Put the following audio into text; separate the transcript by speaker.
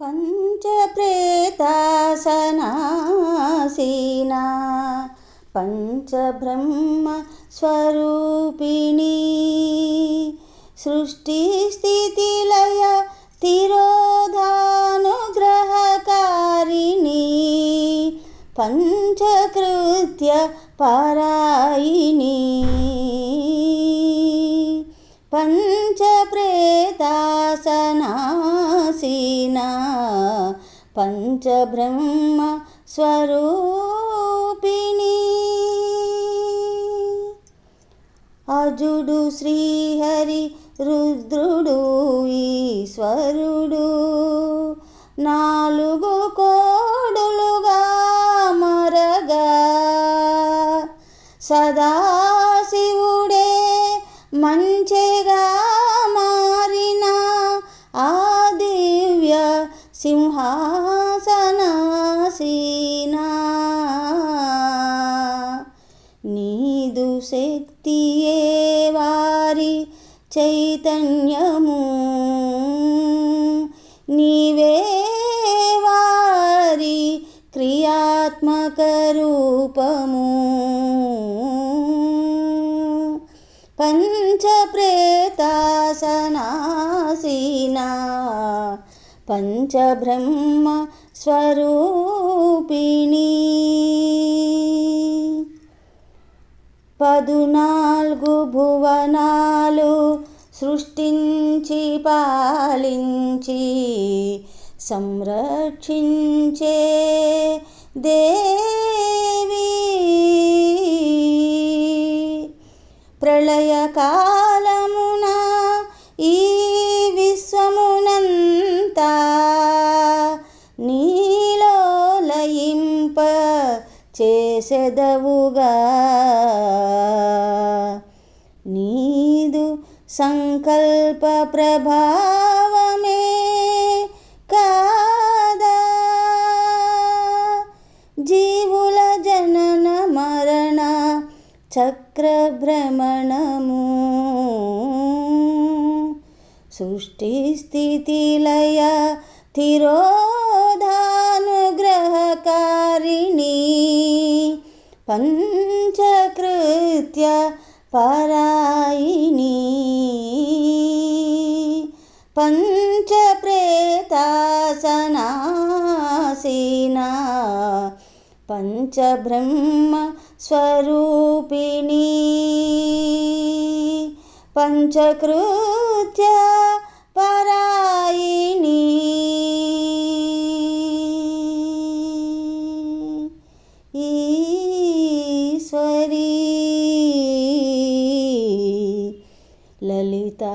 Speaker 1: పంచప్రేతాసనాసీనా పంచబ్రహ్మ స్వరూపిణి సృష్టి స్థితి లయ తిరోధానుగ్రహకారిణి పంచకృత్య పంచబ్రహ్మ స్వరూపిణి. అజుడు శ్రీహరి రుద్రుడు ఈశ్వరుడు నాలుగు కోడులుగా మరగా సదాశివుడే మంచిగా సింహాసనాసీనా నీదు శక్తియే వారి చైతన్యము నీవే వారి క్రియాత్మక రూపము పంచప్రే పంచబ్రహ్మ స్వరూపిణి. పదునాలుగు భువనాలు సృష్టించి పాలించి సంరక్షించే దే చేసెదవుగా. నీదు సంకల్ప ప్రభావమే కాదా? జీవుల జనన మరణ చక్రభ్రమణము సృష్టి స్థితి లయ पञ्चकृत्य परायिण पञ्चप्रेतासनासीना पञ्चब्रह्मस्वरूपिणी। पञ्चकृ ಸೀತಾ